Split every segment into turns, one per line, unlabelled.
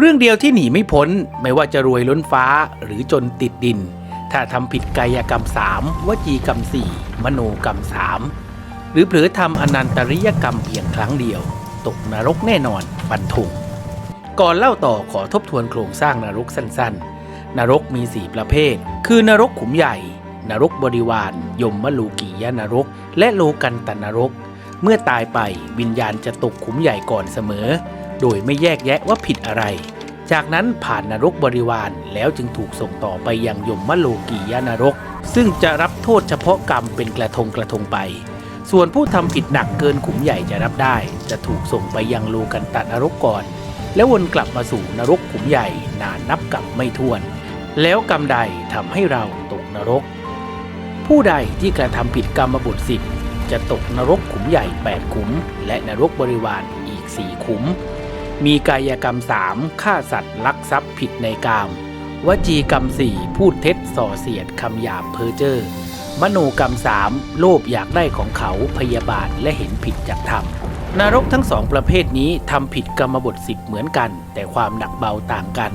เรื่องเดียวที่หนีไม่พ้นไม่ว่าจะรวยล้นฟ้าหรือจนติดดิน ถ้าทำผิดกายกรรมสามวจีกรรมสี่มโนกรรมสามหรือเผลอทำอนันตริยกรรมเพียงครั้งเดียว ตกนรกแน่นอนฟันธงก่อนเล่าต่อขอทบทวนโครงสร้างนรกสั้นๆ นรกมีสี่ประเภท คือนรกขุมใหญ่ นรกบริวาร ยมมลูกียนรก และโลกันตนรก เมื่อตายไปวิญญาณจะตกขุมใหญ่ก่อนเสมอ โดยไม่แยกแยะว่าผิดอะไร จากนั้นผ่านนรกบริวารแล้วจึงถูกส่งต่อไปยังยมมโลกียานรก ซึ่งจะรับโทษเฉพาะกรรมเป็นกระทงกระทงไป ส่วนผู้ทำผิดหนักเกินขุมใหญ่จะรับได้ จะถูกส่งไปยังโลกันตนรกก่อน แล้ววนกลับมาสู่นรกขุมใหญ่นานนับกับไม่ถ้วน แล้วกรรมใดทำให้เราตกนรก ผู้ใดที่กระทำผิดกรรมบุตรสิบจะตกนรกขุมใหญ่ 8 ขุม และนรกบริวารอีก 4 ขุม มีกายกรรม3ฆ่าสัตว์ลักทรัพย์ผิดในกาม วจีกรรม4พูดเท็จส่อเสียดคำหยาบเพ้อเจ้อมโนกรรม3โลภอยากได้ของเขาพยาบาทและเห็นผิดจากธรรมนรกทั้งสองประเภทนี้ทำผิดกรรมบทสิบเหมือนกัน แต่ความหนักเบาต่างกัน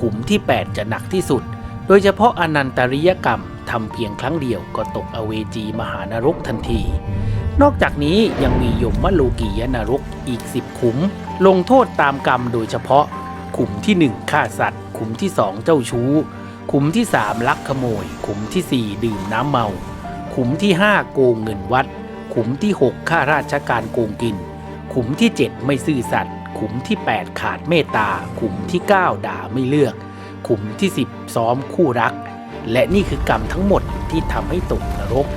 ขุมที่ 8 จะหนักที่สุด โดยเฉพาะอนันตริยกรรมทำเพียงครั้งเดียวก็ตกอเวจีมหานรกทันที นอกจากนี้ยังมียมมโลกียนรกอีก 10 ขุม ลงโทษตามกรรมโดยเฉพาะ ขุมที่ 1 ฆ่าสัตว์ ขุมที่ 2 เจ้าชู้ ขุมที่ 3 ลักขโมย ขุมทีสี่4 ดื่มน้ำเมา ขุมที่ 5 โกงเงินวัด ขุมที่6ฆ่าราชการโกงกิน ขุมที่ 7 ไม่ซื่อสัตย์ขุมที่ 8 ขาดเมตตา ขุมที่ 9 ด่าไม่เลือก ขุมที่ 10 ซ้อมคู่รัก และนี่คือกรรมทั้งหมดที่ทำให้ตกนรก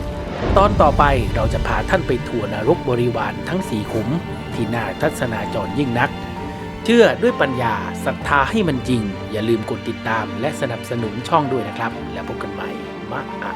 ตอนต่อไปเราจะพาท่านไปทัวร์นรกบริวารทั้งสี่ขุม ที่น่าทัศนาจรยิ่งนัก เชื่อด้วยปัญญาศรัทธาให้มันจริง อย่าลืมกดติดตามและสนับสนุนช่องด้วยนะครับ แล้วพบกันใหม่มะอะ